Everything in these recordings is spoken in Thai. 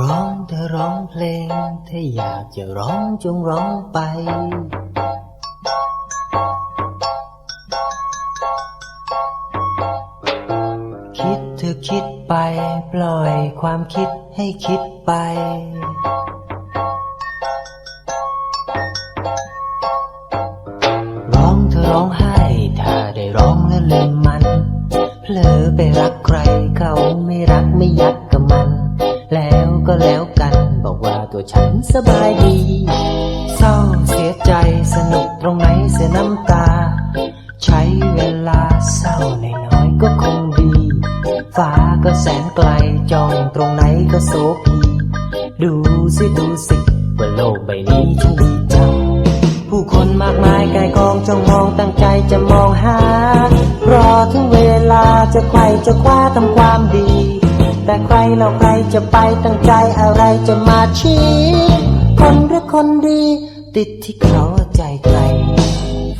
ร้องเธอร้องเพลง ถ้าอยากจะร้องจงร้องไป คิดเธอคิดไป ปล่อยความคิดให้คิดไป ร้องเธอร้องไห้ ถ้าได้ร้องแล้วลืมมัน เผลอไปรักใครเขาไม่รักไม่ยัก ก็แล้วกัน บอกว่าตัวฉันสบายดี เศร้าเสียใจสนุกตรงไหนเสียน้ำตา ใช้เวลาเศร้าหน้อยก็คงดี ฟ้าก็แสนไกลจองตรงไหนก็โสภีดูสิดูสิว่าโลกใบนี้ช่างดีจังผู้คนมากมายกายกองจ้องมองตั้งใจจะมองหา รอถึงเวลาจะใครจะคว้าทำ แต่ใครเราใครจะไปตั้งใจอะไรจะมาชี้คนหรือคนดี ติดที่เขาใจใคร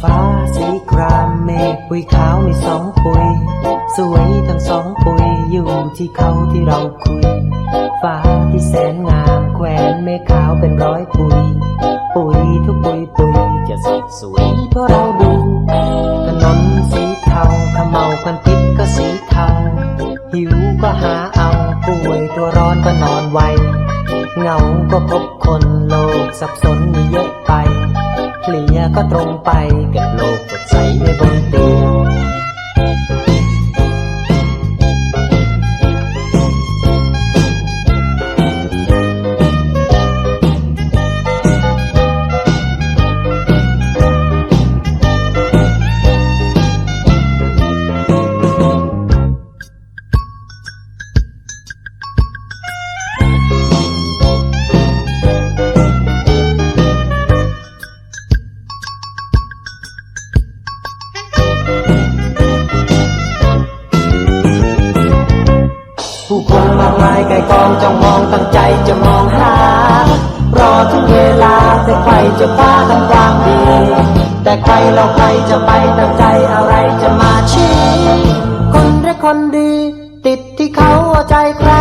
ฟ้าสีครามเมฆปุยขาวมีสองปุย สวยทั้งสองปุยอยู่ที่เขาที่เราคุย ฟ้าที่แสนงามแขวนเมฆขาวเป็นร้อยปุย ปุยทุกปุยปุยจะสดสวยเพราะเราดูถนนสีเทาขมเมาควันพิษก็สีเทาหิวก็หาเอา ก็นอนไว เหงาก็พบคนโลกสับสนมีเยอะไป เคลียก็ตรงไปกับโลกกดใสในบนเตียง มากมายไก่กองจ้องมองตั้งใจจะมองหา รอถึงเวลาแต่ใครจะฟ้าทำความดีแต่ใครเราใครจะไปตั้งใจอะไรจะมาชี้คนและคนดี ติดที่เขาเอาใจใคร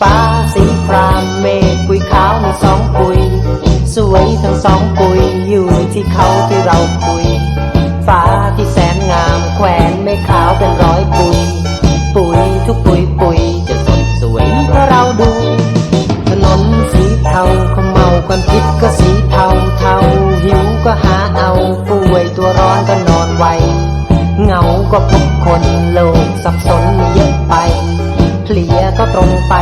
ฟ้าสีครามเมฆปุยขาวมีสองปุย สวยทั้งสองปุยอยู่ที่เขาที่เราคุย ฟ้าที่แสนงามแขวนเมฆขาวเป็น ป่วยตัวร้อนก็นอนไวเหงาก็พบคนโลกสับสนมีเยอะไปเพลียก็ตรงไป